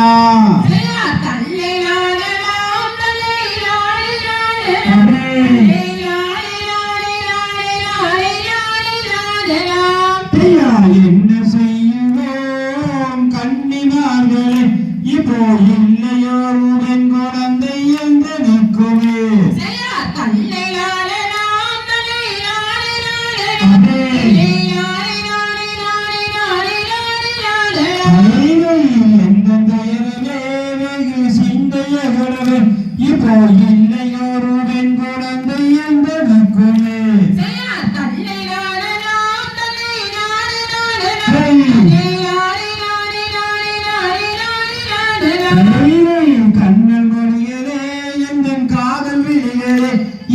நானா ஐயை, கண்ணல் மொழியலே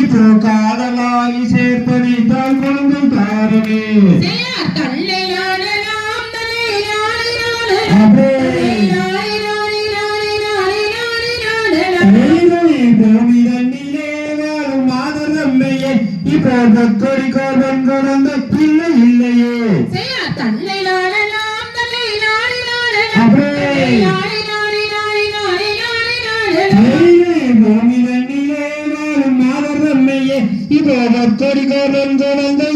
இப்போ காதலாகி சேர்த்தனைத்தால் குழந்தை தாரமே இப்போ குழந்தை பிள்ளை இல்லையே. இப்போ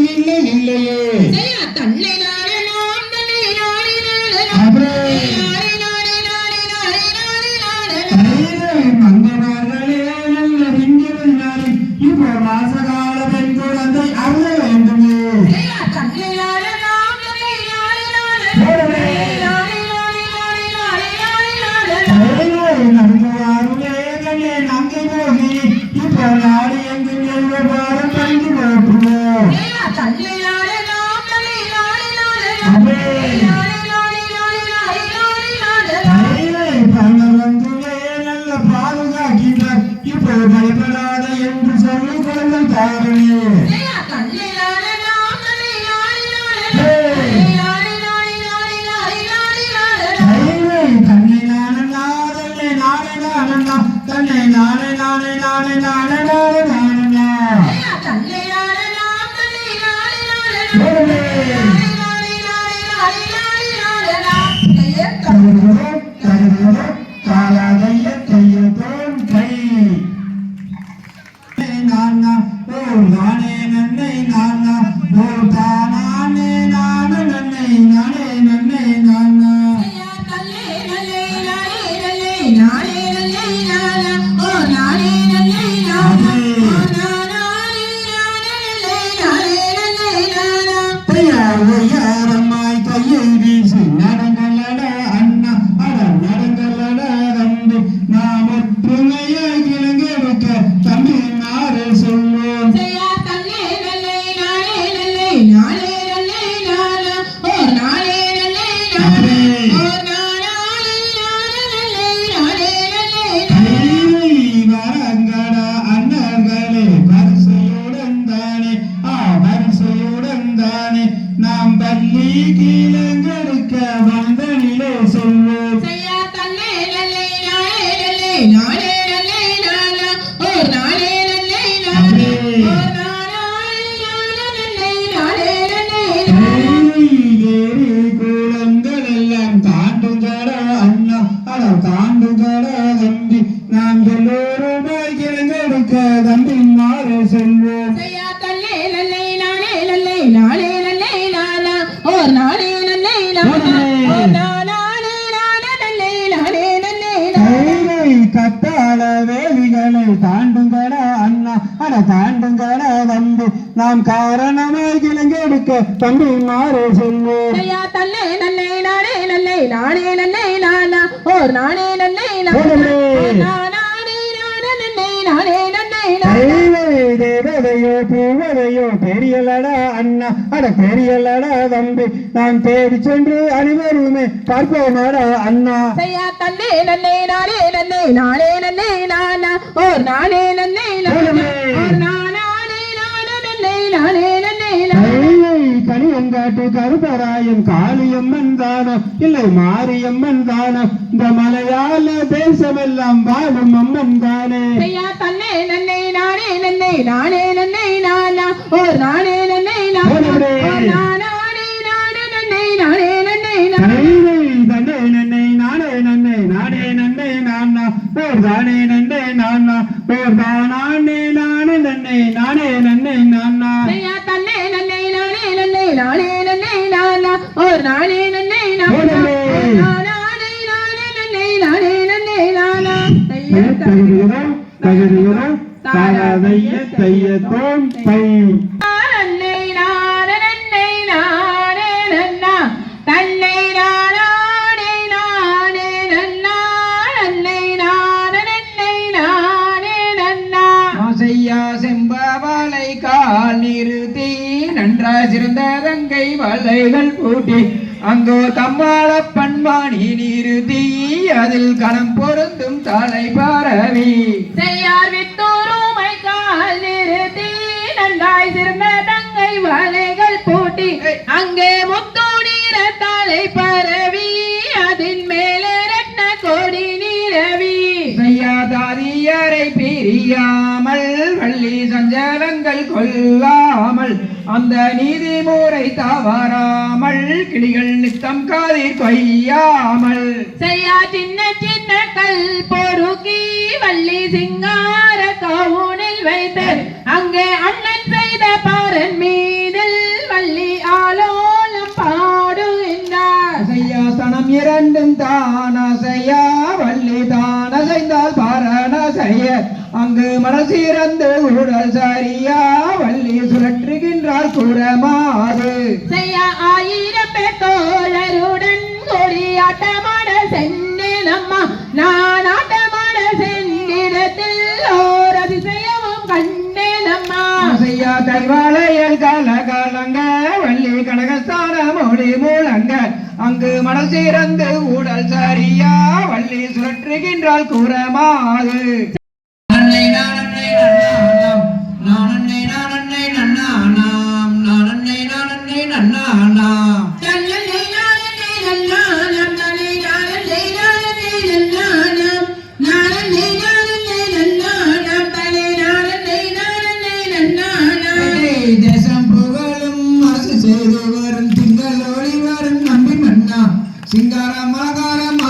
பயப்படாத என்று சொல்லி குழந்தை தாரணே தன்னை நானே நானே நானே நானே நானே நானே கத்தாழ வேலிகளை தாண்டுங்கட அண்ணா. அட தாண்டுங்கட தம்பி. நாம் காரணமாய் கிழங்கெடுக்க தம்பி மாறு செல்வோம் நானே நன்னை நானா ஓர் நானே ஓர் நானே தேவதையோ பூவதையோ பெரியலடா அண்ணா. அட பெரியலடா தம்பி நாம் தேடி சென்று அனைவருமே பார்ப்போமாடா அண்ணா. செய்யா தன்னே நன்னே நானே நன்னே நானே நன்னே நானா. ஓர் நானே நன்னே நானா. ஓர் நானே நங்காட்டு கருப்பராயம் காளியம்மன் தானம் இல்லை மாரியம்மன் தானம் இந்த மலையாள தேசமெல்லாம் வாழும் அம்மன் தானே? தன்னை நன்னை நானே நன்னை நானே நன்னை நானா? ஓ நானே நன்னை நானே? நன்னை நானே நன்னை நானே? தன்னை நன்னை நானே நன்னை நானே நன்னை நானா? ஓர் தானே நன்னை நானா? தகுதியுற தாராதைய தையத்தோம் பையும் செம்பவளை கால் நிறுத்தி நன்றாய் சிறந்த தங்கை வலைகள் பூட்டி அங்கோ தம்மாள பண்பாணி நீர் தீ அதில் களம் பொருந்தும் தலை பரவி. செய்யார் வித்தோருமை கால் நிறுத்தி நன்றாய் திரும்ப தங்கை வலைகள் பூட்டி அங்கே முத்தோ நீர தலை பரவி அதன் மேலே ரத்ன கோடி நீரவி. செய்யாதாரியரை பீ செய்யாமல் வள்ளி சஞ்சலங்கள் கொல்லாமல் அந்த நீதிமுறை தவறாமல் கிளிகள் நித்தம் காதி கொய்யாமல். செய்யா சின்ன சின்ன கல் பொறுக்கி வள்ளி சிங்கார கவுனில் வைத்து அங்கே மனசீரந்து உடல் சரியா வள்ளி சுழற்றுகின்றார் கூறமாறு செய்ய ஆயிரம் பேத்தோழருடன் கொடியாட்டமான சென்னே நம்மா நான் ஆட்டமான சென்னிடத்தில் ஓர் அதிசயமும் கண்டே நம்மா செய்யா தைவாளையல் கால காலங்க வள்ளி கனகஸ்தானம் ஒளி மூலங்க. அங்கு மனசீரந்து உடல் சரியா வள்ளி சுழற்றுகின்றால் கூறமாறு தேசம் புகழும் அரசு செய்து வரும் திங்கள் ஒளி வரும் நம்பி மன்னா. சிங்காரம் ஆகாரம்